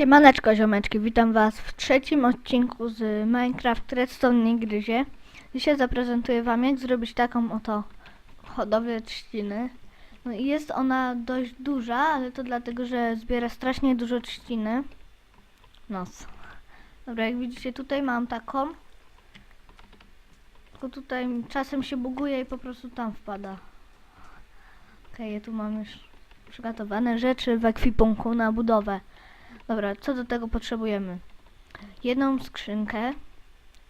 Siemaneczko ziomeczki, witam was w trzecim odcinku z Minecraft Redstone nie gryzie. Dzisiaj zaprezentuję wam jak zrobić taką oto hodowlę trzciny. No i jest ona dość duża, ale to dlatego, że zbiera strasznie dużo trzciny. Nos. Dobra, jak widzicie tutaj mam taką. Tylko tutaj czasem się buguje i po prostu tam wpada. Okej, ja tu mam już przygotowane rzeczy w ekwipunku na budowę. Dobra, co do tego potrzebujemy? Jedną skrzynkę,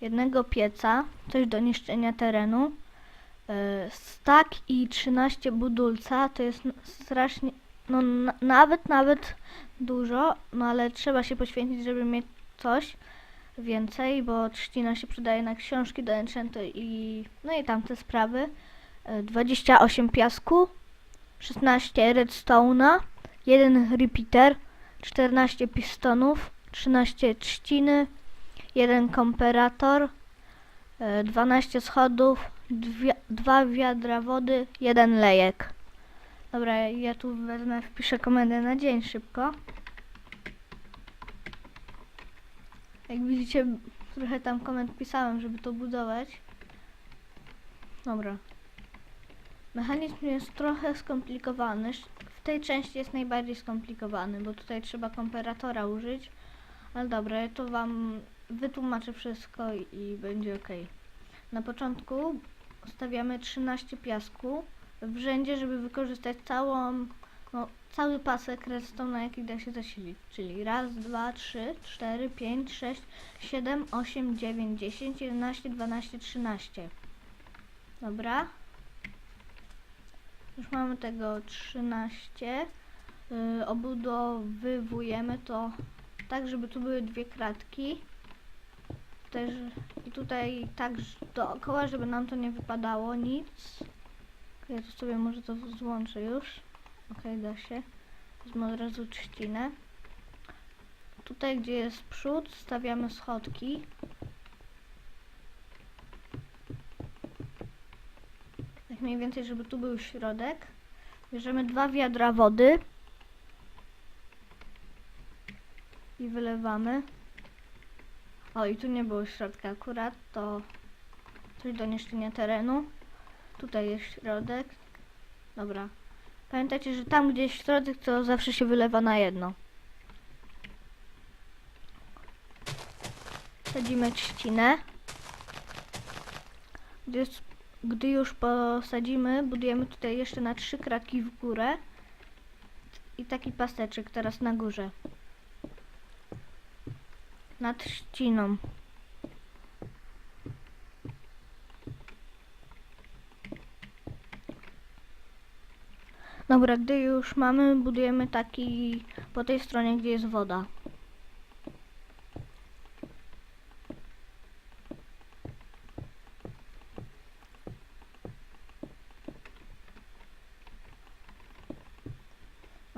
jednego pieca, coś do niszczenia terenu, e, stak i 13 budulca, to jest strasznie, no na, nawet, nawet dużo, no ale trzeba się poświęcić, żeby mieć coś więcej, bo trzcina się przydaje na książki do enchantu i no i tamte sprawy. E, 28 piasku, 16 redstone'a, jeden repeater, 14 pistonów, 13 trzciny, jeden komperator, e, 12 schodów, dwie, dwa wiadra wody, jeden lejek. Dobra, ja tu wezmę, wpiszę komendę na dzień szybko. Jak widzicie, trochę tam komend pisałem, żeby to budować. Dobra. Mechanizm jest trochę skomplikowany. Tej części jest najbardziej skomplikowany, bo tutaj trzeba komparatora użyć. Ale dobra, ja to wam wytłumaczę wszystko i, będzie ok. Na początku stawiamy 13 piasku w rzędzie, żeby wykorzystać całą, no, cały pasek redstone, jaki da się zasilić. Czyli raz, dwa, trzy, cztery, pięć, sześć, siedem, osiem, dziewięć, dziesięć, jedenaście, dwanaście, trzynaście. Dobra. Już mamy tego 13. Yy, obudowywujemy to tak, żeby tu były dwie kratki. Też i tutaj tak dookoła, żeby nam to nie wypadało nic. Ja tu sobie może to złączę już. Okej, da się. Wezmę od razu trzcinę. Tutaj, gdzie jest przód, stawiamy schodki. Mniej więcej, żeby tu był środek. Bierzemy dwa wiadra wody. I wylewamy. O, i tu nie było środka akurat, to coś do niszczenia terenu. Tutaj jest środek. Dobra. Pamiętajcie, że tam gdzie jest środek, to zawsze się wylewa na jedno. Sadzimy trzcinę. Gdy, już- gdy już posadzimy, budujemy tutaj jeszcze na trzy kratki w górę. I taki paseczek teraz na górze. Nad trzciną. Dobra, gdy już mamy, budujemy taki po tej stronie, gdzie jest woda.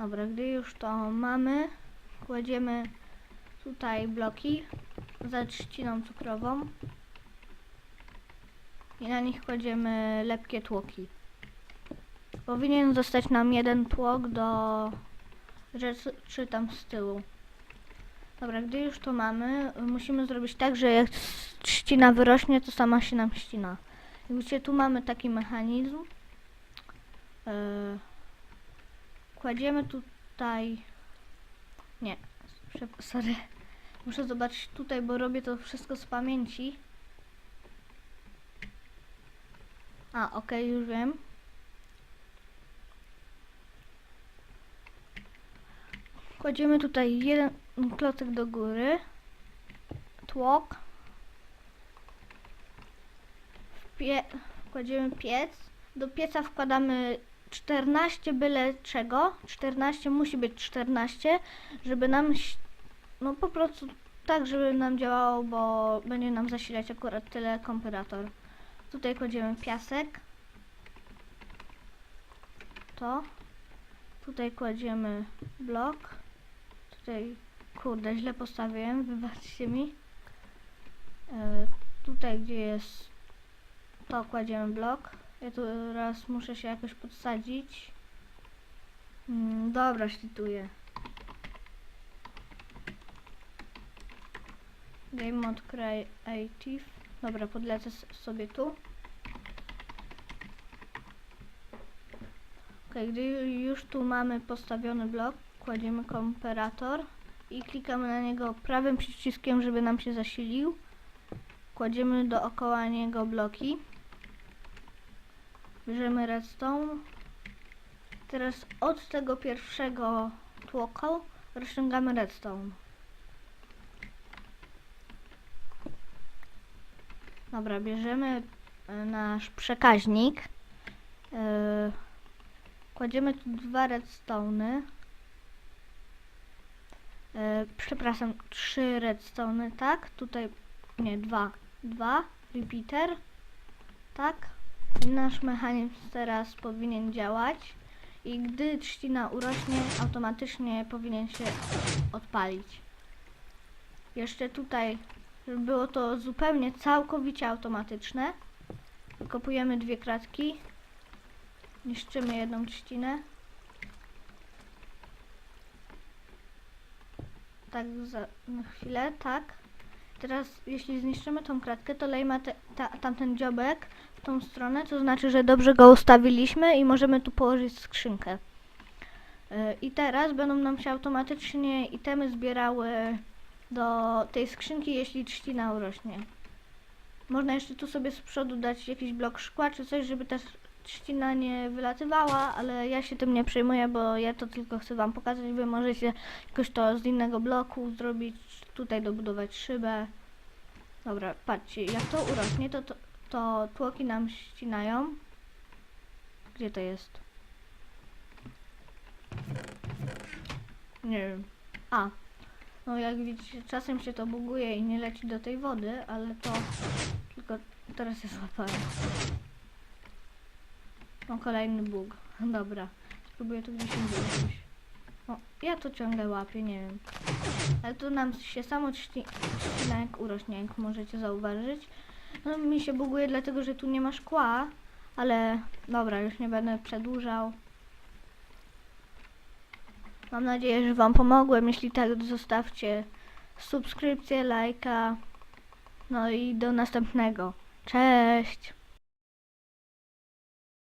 Dobra, gdy już to mamy, kładziemy tutaj bloki za trzciną cukrową i na nich kładziemy lepkie tłoki. Powinien zostać nam jeden tłok do rzeczy tam z tyłu. Dobra, gdy już to mamy, musimy zrobić tak, że jak trzcina wyrośnie, to sama się nam ścina. Jak widzicie, tu mamy taki mechanizm. Yy, kładziemy tutaj... Nie, sorry. Muszę zobaczyć tutaj, bo robię to wszystko z pamięci. A, okej, już wiem. Kładziemy tutaj jeden klocek do góry. Tłok. Pie kładziemy piec. Do pieca wkładamy 14 byle czego. 14 musi być 14, żeby nam no po prostu tak, żeby nam działało, bo będzie nam zasilać akurat tyle komparator. Tutaj kładziemy piasek. To. Tutaj kładziemy blok. Tutaj, kurde, źle postawiłem, wybaczcie mi. E, tutaj, gdzie jest to, kładziemy blok. Ja tu teraz muszę się jakoś podsadzić. Mm, dobra, ślituję. Game Mode Creative. Dobra, podlecę sobie tu. Ok, gdy już tu mamy postawiony blok, kładziemy komparator i klikamy na niego prawym przyciskiem, żeby nam się zasilił. Kładziemy dookoła niego bloki. Bierzemy redstone. Teraz od tego pierwszego tłoku rozciągamy redstone. Dobra, bierzemy e, nasz przekaźnik. E, Kładziemy tu dwa redstone'y. E, przepraszam, trzy redstone'y, tak? Tutaj, nie, dwa. Dwa. Repeater. Tak. Nasz mechanizm teraz powinien działać. I gdy trzcina urośnie, automatycznie powinien się odpalić. Jeszcze tutaj, żeby było to zupełnie, całkowicie automatyczne, wykopujemy dwie kratki, niszczymy jedną trzcinę. Tak, za na chwilę, tak. Teraz, jeśli zniszczymy tą kratkę, to lejmy te, ta, tamten dziobek tą stronę, to znaczy, że dobrze go ustawiliśmy i możemy tu położyć skrzynkę. Yy, I teraz będą nam się automatycznie itemy zbierały do tej skrzynki, jeśli trzcina urośnie. Można jeszcze tu sobie z przodu dać jakiś blok szkła czy coś, żeby ta trzcina nie wylatywała, ale ja się tym nie przejmuję, bo ja to tylko chcę wam pokazać. Wy możecie jakoś to z innego bloku zrobić, tutaj dobudować szybę. Dobra, patrzcie, jak to urośnie, to, to, to tłoki nam ścinają. Gdzie to jest? Nie wiem. A, no jak widzicie, czasem się to buguje i nie leci do tej wody, ale to tylko teraz jest złapałem. O, kolejny bug. Dobra, spróbuję to gdzieś indziej jakoś. O, ja to ciągle łapię, nie wiem. Ale tu nam się samo trzci- trzcina jak urośnie, jak możecie zauważyć. No mi się buguje dlatego, że tu nie ma szkła, ale dobra, już nie będę przedłużał. Mam nadzieję, że Wam pomogłem. Jeśli tak, zostawcie subskrypcję, lajka. No i do następnego. Cześć!